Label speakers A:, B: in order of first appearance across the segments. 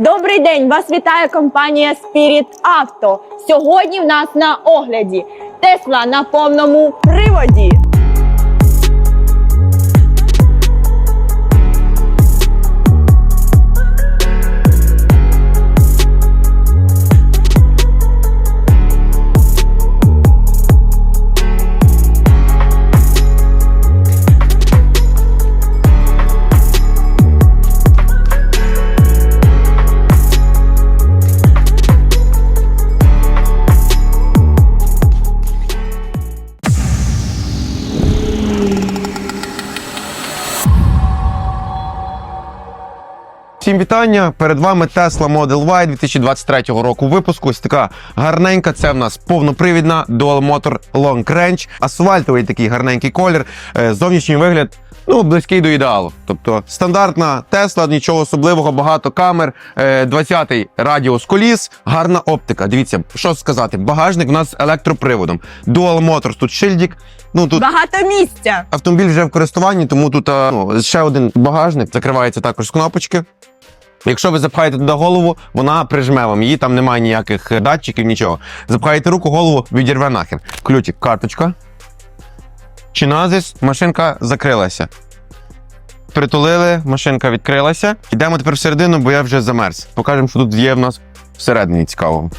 A: Добрий день! Вас вітає компанія Spirit Auto. Сьогодні в нас на огляді Тесла на повному приводі.
B: Всім вітання! Перед вами Tesla Model Y 2023 року випуску. Ось така гарненька. Це в нас повнопривідна Dual Motor Long Range, асфальтовий такий гарненький колір. Е, Зовнішній вигляд. Ну, близький до ідеалу. Тобто стандартна Тесла, нічого особливого, багато камер, е, 20-й радіус коліс, гарна оптика. Дивіться, що сказати, багажник у нас з електроприводом. Dual Motors, тут шильдик. Ну тут
A: Багато місця.
B: Автомобіль вже в користуванні, тому тут ну, ще один багажник закривається також з кнопочки. Якщо ви запхаєте туди голову, вона прижме вам її, там немає ніяких е, датчиків, нічого. Запхаєте руку, голову, відірве нахер. Ключик, карточка. Чиназис, машинка закрилася. Притулили, машинка відкрилася. Йдемо тепер всередину, бо я вже замерз. Покажемо, що тут є в нас всередині цікавого.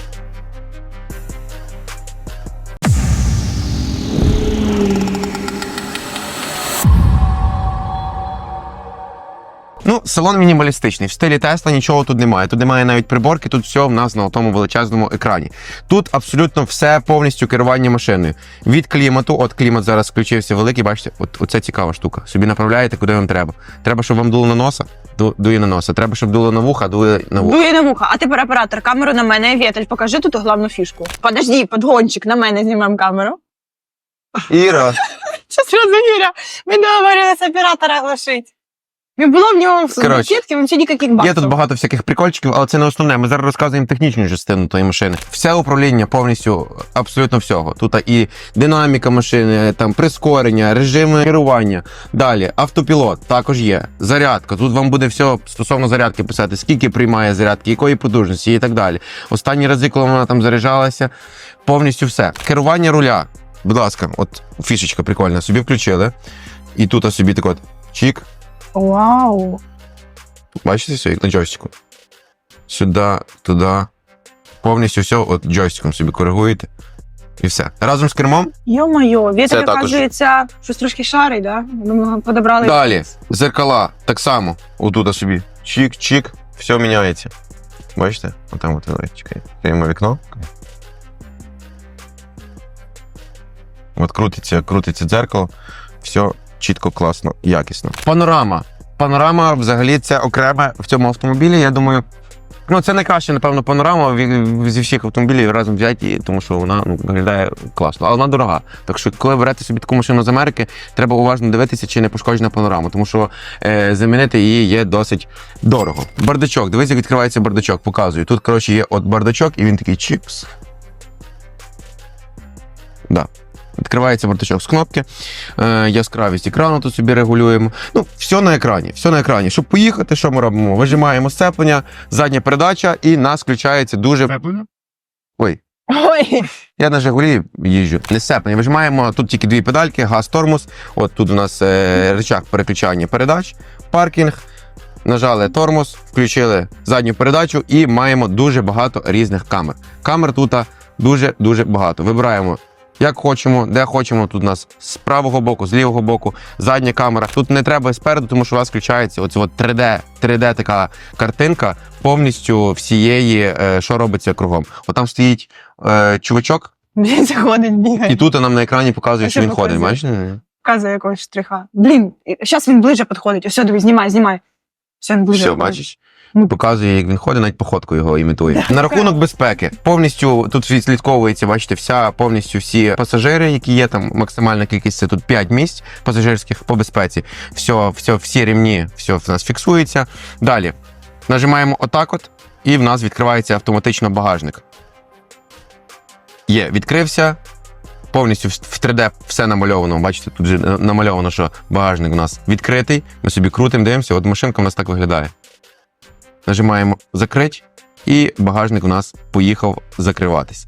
B: Ну, салон мінімалістичний. В стилі Тесла нічого тут немає. Тут немає навіть приборки, тут все в нас на тому величезному екрані. Тут абсолютно все повністю керування машиною. Від клімату, от клімат зараз включився великий, бачите, от оце цікава штука. Собі направляєте, куди вам треба. Треба, щоб вам дуло на носа, ду- дує на носа. Треба, щоб дуло на вуха, дує на вуха.
A: Дує на вуха. А тепер оператор, камеру на мене. Вєтель, покажи тут головну фішку. Подожди, подгончик, на мене знімаємо камеру.
B: Іра,
A: Щас розуміля. Ми договорилися оператора глушить. Не було в нього в
B: Коротше,
A: сітки, взагалі ніяких баксів.
B: Є тут багато всяких прикольчиків, але це не основне. Ми зараз розказуємо технічну частину тої машини. Все управління повністю абсолютно всього. Тут і динаміка машини, там прискорення, режими керування. Далі автопілот також є. Зарядка. Тут вам буде все стосовно зарядки писати, скільки приймає зарядки, якої потужності і так далі. Останні рази, коли вона там заряджалася, повністю все. Керування руля. Будь ласка, от фішечка прикольна. Собі включили. І тут собі так от чік.
A: Вау.
B: Бачите все, як на джойстику? Сюди, туди. Повністю все от джойстиком собі коригуєте. І все. Разом з кермом.
A: Йо-моє,
B: Це
A: оказується, щось трошки шарить, да? Ми подобрали.
B: Далі. Зеркала. Так само. Отут собі. Чик-чик. Все міняється. Бачите? Отам от давай, чекай. Відкриємо вікно. От крутиться, крутиться дзеркало. Все чітко, класно, якісно. Панорама. Панорама взагалі це окреме в цьому автомобілі. Я думаю. Ну, це найкраще, напевно, панорама зі всіх автомобілів разом взяті, тому що вона ну, виглядає класно, але вона дорога. Так що, коли берете собі таку машину з Америки, треба уважно дивитися, чи не пошкоджена панорама, тому що е, замінити її є досить дорого. Бардачок, дивись, як відкривається бардачок, показую. Тут, коротше, є от бардачок, і він такий чіпс. Да. Відкривається бардачок з кнопки, е, яскравість екрану тут собі регулюємо. Ну, все на екрані, все на екрані. Щоб поїхати, що ми робимо? Вижимаємо сцеплення, задня передача, і нас включається дуже. Ой,
A: Ой,
B: я на Жигулі їжджу. Не сцеплення. Вижимаємо тут тільки дві педальки, газ, тормоз. От тут у нас е, рычаг переключання передач, паркінг. Нажали тормоз, включили задню передачу і маємо дуже багато різних камер. Камер тут дуже-дуже багато. Вибираємо як хочемо, де хочемо. Тут у нас з правого боку, з лівого боку, задня камера. Тут не треба спереду, тому що у вас включається оце от 3D, 3D така картинка повністю всієї, е, що робиться кругом. От там стоїть е, чувачок,
A: він заходить, бігає.
B: і тут нам на екрані показує,
A: А
B: що він ходить.
A: показує?
B: Бачиш?
A: Показує якогось штриха. Блін, зараз він ближче підходить. Все, дивись, знімай, знімай. Все, він ближче.
B: Все, бачиш?
A: Ну.
B: Показує, як він ходить, навіть походку його імітує. На рахунок безпеки. Повністю тут відслідковується, бачите, вся повністю всі пасажири, які є там, максимальна кількість це тут 5 місць пасажирських по безпеці. Все, все, всі рівні, все в нас фіксується. Далі нажимаємо отак от, і в нас відкривається автоматично багажник. Є, відкрився. Повністю в в 3D все намальовано. Бачите, тут же е, намальовано, що багажник у нас відкритий. Ми собі крутимо, дивимося, от машинка у нас так виглядає. Нажимаємо закрить, і багажник у нас поїхав закриватись.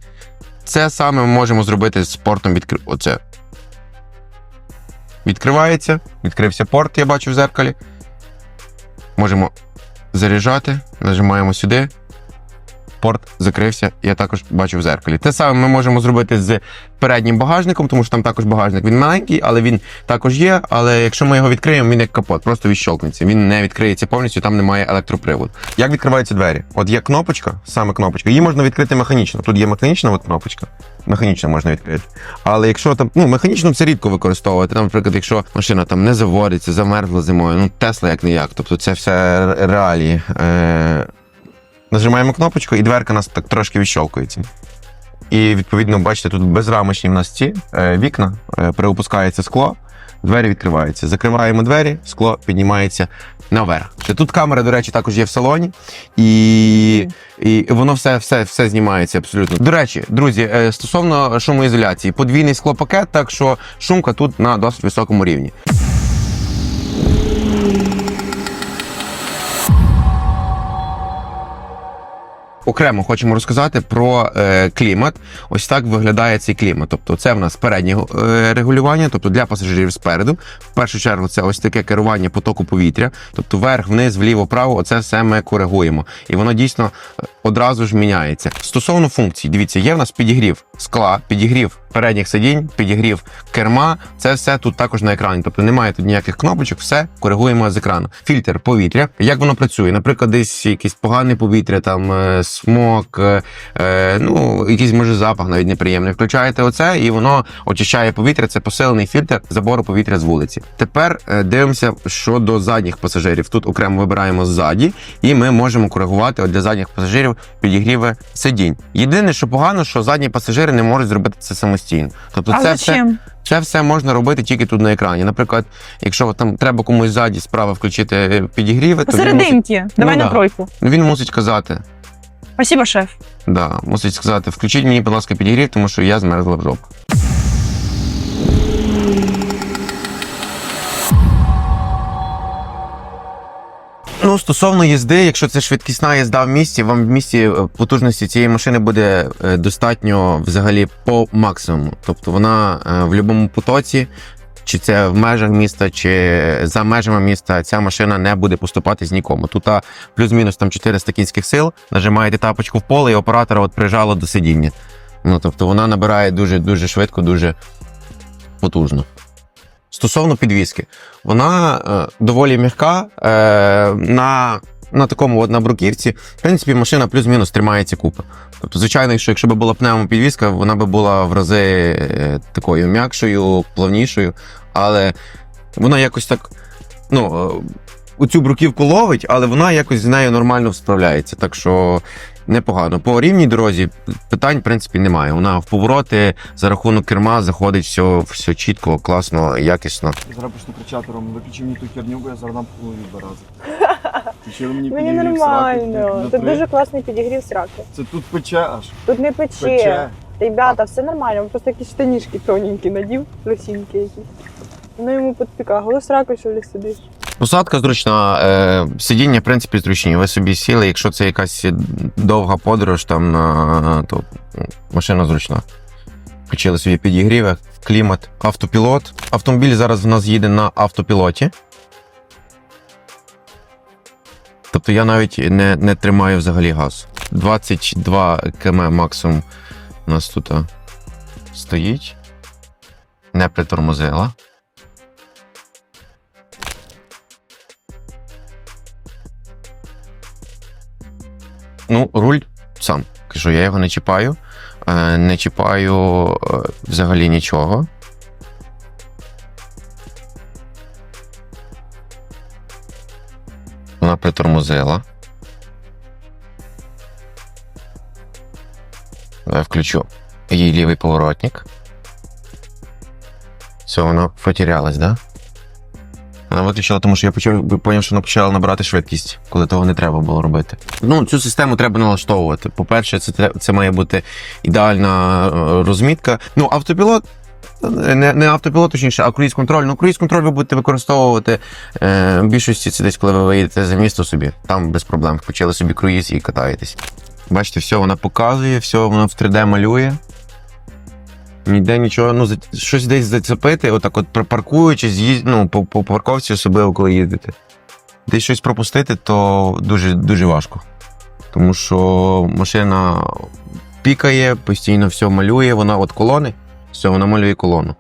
B: Це саме ми можемо зробити з портом відкр... Оце. Відкривається, відкрився порт, я бачу в зеркалі. Можемо заряджати, нажимаємо сюди. Порт закрився, я також бачу в зеркалі. Те саме ми можемо зробити з переднім багажником, тому що там також багажник. Він маленький, але він також є. Але якщо ми його відкриємо, він як капот, просто відщолкнеться. Він не відкриється повністю, там немає електроприводу. Як відкриваються двері? От є кнопочка, саме кнопочка. Її можна відкрити механічно. Тут є механічна от кнопочка. Механічно можна відкрити. Але якщо там, ну механічно це рідко використовувати. Там, наприклад, якщо машина там не заводиться, замерзла зимою, ну Тесла як не як. Тобто це все реалії. Е- Нажимаємо кнопочку, і дверка у нас так трошки відщолкується. І відповідно, бачите, тут безрамочні в нас ці е, вікна, е, приопускається скло, двері відкриваються. Закриваємо двері, скло піднімається наверх. Тут камера, до речі, також є в салоні, і, і воно все, все, все знімається абсолютно. До речі, друзі, е, стосовно шумоізоляції, подвійний склопакет, так що шумка тут на досить високому рівні. Окремо хочемо розказати про е, клімат. Ось так виглядає цей клімат. Тобто, це в нас переднє е, регулювання, тобто для пасажирів спереду. В першу чергу це ось таке керування потоку повітря. Тобто вверх, вниз, вліво, вправо, оце все ми коригуємо. І воно дійсно одразу ж міняється. Стосовно функцій, дивіться, є в нас підігрів скла, підігрів передніх сидінь, підігрів керма. Це все тут також на екрані. Тобто немає тут ніяких кнопочок, все коригуємо з екрану. Фільтр повітря. Як воно працює? Наприклад, десь якесь погане повітря, там е, смок, е, е, ну якийсь може запах навіть неприємний. Включаєте оце, і воно очищає повітря. Це посилений фільтр забору повітря з вулиці. Тепер дивимося щодо задніх пасажирів. Тут окремо вибираємо ззаді, і ми можемо коригувати для задніх пасажирів підігріви сидінь. Єдине, що погано, що задні пасажири не можуть зробити це самостійно. Тобто,
A: А
B: це все це все можна робити тільки тут на екрані. Наприклад, якщо там треба комусь ззаді справа включити підігріви, то мусить,
A: Давай
B: Ну
A: на
B: да.
A: тройку.
B: він мусить казати.
A: Спасибо, шеф.
B: Да, мусить сказати, включіть мені, будь ласка, підігрів, тому що я змерзла в жопу. Ну, стосовно їзди, якщо це швидкісна їзда в місті, вам в місті е, потужності цієї машини буде е, достатньо взагалі по максимуму. Тобто вона е, в будь-якому потоці, чи це в межах міста, чи за межами міста, ця машина не буде поступатись нікому. Тут плюс-мінус там 400 кінських сил, нажимаєте тапочку в поле, і оператора от прижало до сидіння. Ну, тобто вона набирає дуже дуже швидко, дуже потужно. Стосовно підвіски, вона е, доволі м'яка. Е, на, на такому от на бруківці, в принципі, машина плюс-мінус тримається купи. Тобто, звичайно, якщо, якщо б була пневмопідвіска, вона б була в рази е, такою м'якшою, плавнішою, але вона якось так. Ну, у бруківку ловить, але вона якось з нею нормально справляється. Так що непогано. По рівній дорозі питань, в принципі, немає. Вона в повороти за рахунок керма заходить все, все чітко, класно, якісно.
C: Зараз почну кричати, Ром, виключи мені ту херню, бо я зараз дам хуй два рази. Мені
D: Мені нормально. Тут дуже класний підігрів сраки.
C: Це тут пече аж.
D: Тут не пече.
C: Пече.
D: Ребята, все нормально. Просто якісь штанішки тоненькі надів, лосінки якісь. Воно йому підпікає. Голос сраку, що ли сидиш?
B: Посадка зручна, е, сидіння, в принципі, зручні. Ви собі сіли, якщо це якась довга подорож, там, на, то машина зручна. Включили собі підігріви, клімат, автопілот. Автомобіль зараз в нас їде на автопілоті. Тобто я навіть не, не тримаю взагалі газ. 22 км максимум у нас тут стоїть. Не притормозила. Ну, руль сам. Кажу, я його не чіпаю. Е, Не чіпаю е, взагалі нічого. Вона притормозила. Давай включу її лівий поворотник. Все, вона потерялась, да? Вона виключила, тому що я почав поняв, що вона почала набирати швидкість, коли того не треба було робити. Ну, цю систему треба налаштовувати. По-перше, це, це має бути ідеальна е, розмітка. Ну, автопілот Не, не автопілот, точніше, а круїз контроль. Ну, круїз контроль ви будете використовувати е, в більшості це десь, коли ви виїдете за місто собі. Там без проблем. Включили собі круїз і катаєтесь. Бачите, все вона показує, все вона в 3D малює. Ніде нічого, ну, щось десь зацепити, отак от припаркуючись, їз- ну, по, по парковці, особливо коли їздите. Десь щось пропустити, то дуже, дуже важко. Тому що машина пікає, постійно все малює, вона от колони, все, вона малює колону.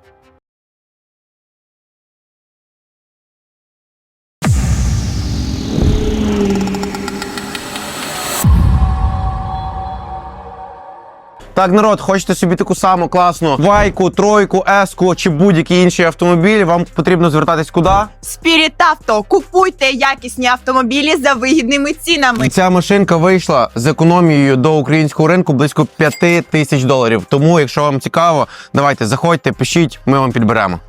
B: Так, народ, хочете собі таку саму класну вайку, тройку, еску чи будь-який інший автомобіль, вам потрібно звертатись куди?
E: Spirit Auto. Купуйте якісні автомобілі за вигідними цінами.
B: Ця машинка вийшла з економією до українського ринку близько 5 тисяч доларів. Тому, якщо вам цікаво, давайте заходьте, пишіть, ми вам підберемо.